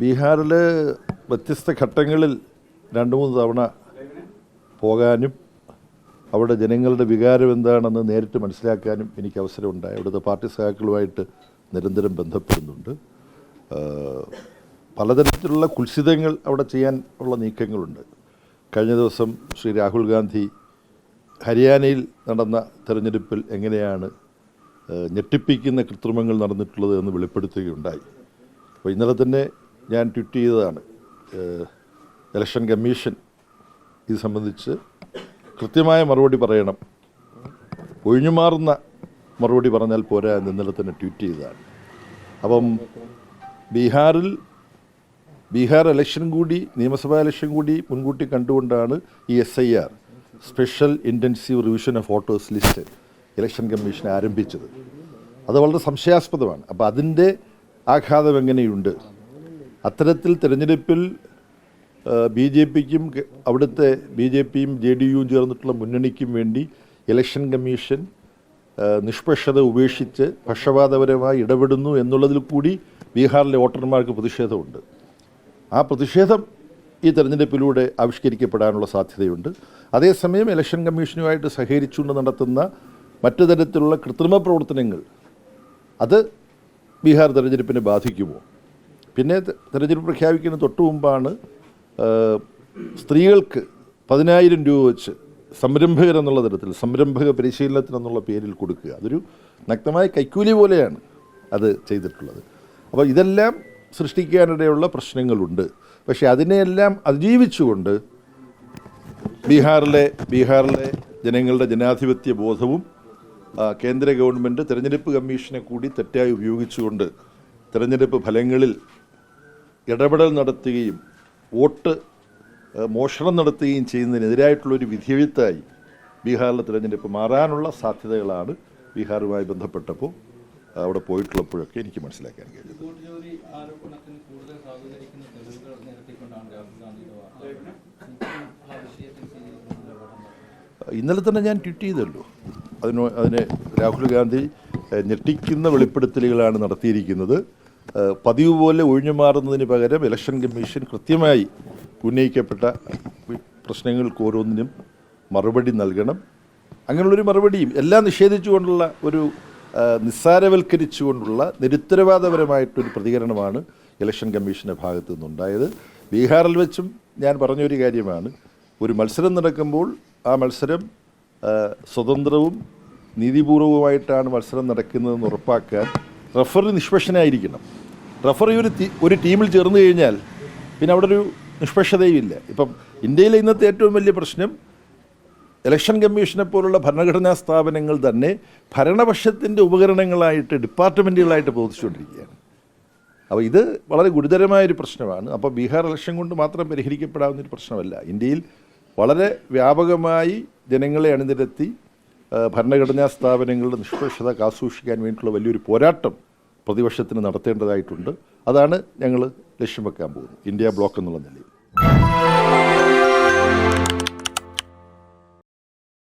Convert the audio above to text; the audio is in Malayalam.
ബീഹാറിൽ വ്യത്യസ്ത ഘട്ടങ്ങളിൽ രണ്ട് മൂന്ന് തവണ പോകാനും അവിടെ ജനങ്ങളുടെ വികാരം എന്താണെന്ന് നേരിട്ട് മനസ്സിലാക്കാനും എനിക്ക് അവസരമുണ്ടായി. അവിടുത്തെ പാർട്ടി സഹാക്കളുമായിട്ട് നിരന്തരം ബന്ധപ്പെടുന്നുണ്ട്. പലതരത്തിലുള്ള കുത്സിതങ്ങൾ അവിടെ ചെയ്യാൻ ഉള്ള നീക്കങ്ങളുണ്ട്. കഴിഞ്ഞ ദിവസം ശ്രീ രാഹുൽ ഗാന്ധി ഹരിയാനയിൽ നടന്ന തെരഞ്ഞെടുപ്പിൽ എങ്ങനെയാണ് ഞെട്ടിപ്പിക്കുന്ന കൃത്രിമങ്ങൾ നടന്നിട്ടുള്ളത് എന്ന് വെളിപ്പെടുത്തുകയുണ്ടായി. അപ്പോൾ ഇന്നലെ തന്നെ ഞാൻ ട്വിറ്റ് ചെയ്തതാണ്. ഇലക്ഷൻ കമ്മീഷൻ ഇത് സംബന്ധിച്ച് കൃത്യമായ മറുപടി പറയണം. ഒഴിഞ്ഞുമാറുന്ന മറുപടി പറഞ്ഞാൽ പോരാ എന്ന് ഇന്നലെ തന്നെ ട്വീറ്റ് ചെയ്തതാണ്. അപ്പം ബീഹാറിൽ ബീഹാർ ഇലക്ഷൻ കൂടി നിയമസഭാ ഇലക്ഷൻ കൂടി മുൻകൂട്ടി കണ്ടുകൊണ്ടാണ് ഈ S I R special intensive revision of voters list election commission ആരംഭിച്ചത്. അത് വളരെ സംശയാസ്പദമാണ്. അപ്പോൾ അതിന്റെ ആഘാതം എങ്ങനെയുണ്ട്? അത്തരത്തിൽ തിരഞ്ഞെടുപ്പിൽ ബി ജെ പിക്കും അവിടുത്തെ ബി ജെ പിയും ജെ ഡി യുവും ചേർന്നിട്ടുള്ള മുന്നണിക്കും വേണ്ടി ഇലക്ഷൻ കമ്മീഷൻ നിഷ്പക്ഷത ഉപേക്ഷിച്ച് പക്ഷപാതപരമായി ഇടപെടുന്നു എന്നുള്ളതിൽ കൂടി ബീഹാറിലെ വോട്ടർമാർക്ക് പ്രതിഷേധമുണ്ട്. ആ പ്രതിഷേധം ഈ തെരഞ്ഞെടുപ്പിലൂടെ ആവിഷ്കരിക്കപ്പെടാനുള്ള സാധ്യതയുണ്ട്. അതേസമയം ഇലക്ഷൻ കമ്മീഷനുമായിട്ട് സഹകരിച്ചുകൊണ്ട് നടത്തുന്ന മറ്റു തരത്തിലുള്ള കൃത്രിമ പ്രവർത്തനങ്ങൾ അത് ബീഹാർ തെരഞ്ഞെടുപ്പിനെ ബാധിക്കുമോ? പിന്നെ തെരഞ്ഞെടുപ്പ് പ്രഖ്യാപിക്കുന്ന തൊട്ട് മുമ്പാണ് സ്ത്രീകൾക്ക് പതിനായിരം രൂപ വെച്ച് സംരംഭകർ എന്നുള്ള തരത്തിൽ സംരംഭക പരിശീലനത്തിന് എന്നുള്ള പേരിൽ കൊടുക്കുക. അതൊരു നഗ്നമായ കൈക്കൂലി പോലെയാണ് അത് ചെയ്തിട്ടുള്ളത്. അപ്പോൾ ഇതെല്ലാം സൃഷ്ടിക്കാനിടയുള്ള പ്രശ്നങ്ങളുണ്ട്. പക്ഷേ അതിനെയെല്ലാം അതിജീവിച്ചുകൊണ്ട് ബീഹാറിലെ ബീഹാറിലെ ജനങ്ങളുടെ ജനാധിപത്യ ബോധവും കേന്ദ്ര ഗവൺമെന്റ് തെരഞ്ഞെടുപ്പ് കമ്മീഷനെ കൂടി തെറ്റായി ഉപയോഗിച്ചുകൊണ്ട് തെരഞ്ഞെടുപ്പ് ഫലങ്ങളിൽ ഇടപെടൽ നടത്തുകയും വോട്ട് മോഷണം നടത്തുകയും ചെയ്യുന്നതിനെതിരായിട്ടുള്ളൊരു വിധിയെഴുത്തായി ബീഹാറിലെ തിരഞ്ഞെടുപ്പ് മാറാനുള്ള സാധ്യതകളാണ് ബീഹാറുമായി ബന്ധപ്പെട്ടപ്പോൾ അവിടെ പോയിട്ടുള്ളപ്പോഴൊക്കെ എനിക്ക് മനസ്സിലാക്കാൻ നിലപാടെന്താണ്? ഇന്നലെ തന്നെ ഞാൻ ട്വീറ്റ് ചെയ്തല്ലോ. അതിന് അതിന് രാഹുൽ ഗാന്ധി ഞെട്ടിക്കുന്ന വെളിപ്പെടുത്തലുകളാണ് നടത്തിയിരിക്കുന്നത്. പതിവ് പോലെ ഒഴിഞ്ഞു മാറുന്നതിന് പകരം ഇലക്ഷൻ കമ്മീഷൻ കൃത്യമായി ഉന്നയിക്കപ്പെട്ട പ്രശ്നങ്ങൾക്ക് ഓരോന്നിനും മറുപടി നൽകണം. അങ്ങനെയുള്ളൊരു മറുപടിയും എല്ലാം നിഷേധിച്ചുകൊണ്ടുള്ള ഒരു നിസ്സാരവൽക്കരിച്ചുകൊണ്ടുള്ള നിരുത്തരവാദപരമായിട്ടൊരു പ്രതികരണമാണ് ഇലക്ഷൻ കമ്മീഷന്റെ ഭാഗത്തു നിന്നുണ്ടായത്. ബീഹാറിൽ വെച്ചും ഞാൻ പറഞ്ഞൊരു കാര്യമാണ്. ഒരു മത്സരം നടക്കുമ്പോൾ ആ മത്സരം സ്വതന്ത്രവും നീതിപൂർവവുമായിട്ടാണ് മത്സരം നടക്കുന്നതെന്ന് ഉറപ്പാക്കാൻ റഫറി നിഷ്പക്ഷനായിരിക്കണം. റഫറി ഒരു ഒരു ടീമിൽ ചേർന്ന് കഴിഞ്ഞാൽ പിന്നെ അവിടെ ഒരു നിഷ്പക്ഷതയും ഇല്ല ഇപ്പം ഇന്ത്യയിലെ ഇന്നത്തെ ഏറ്റവും വലിയ പ്രശ്നം ഇലക്ഷൻ കമ്മീഷനെ പോലുള്ള ഭരണഘടനാ സ്ഥാപനങ്ങൾ തന്നെ ഭരണപക്ഷത്തിന്റെ ഉപകരണങ്ങളായിട്ട് ഡിപ്പാർട്ട്മെന്റുകളായിട്ട് പ്രവർത്തിച്ചുകൊണ്ടിരിക്കുകയാണ്. അപ്പോൾ ഇത് വളരെ ഗുരുതരമായൊരു പ്രശ്നമാണ്. അപ്പോൾ ബീഹാർ ഇലക്ഷൻ കൊണ്ട് മാത്രം പരിഹരിക്കപ്പെടാവുന്നൊരു പ്രശ്നമല്ല. ഇന്ത്യയിൽ വളരെ വ്യാപകമായി ജനങ്ങളെ അണിനിരത്തി ഭരണഘടനാ സ്ഥാപനങ്ങളുടെ നിഷ്പക്ഷത കാസൂക്ഷിക്കാൻ വേണ്ടിയിട്ടുള്ള വലിയൊരു പോരാട്ടം പ്രതിപക്ഷത്തിന് നടത്തേണ്ടതായിട്ടുണ്ട്. അതാണ് ഞങ്ങൾ ലക്ഷ്യം വെക്കാൻ പോകുന്നത്. ഇന്ത്യ ബ്ലോക്ക് എന്നുള്ള നിലയിൽ.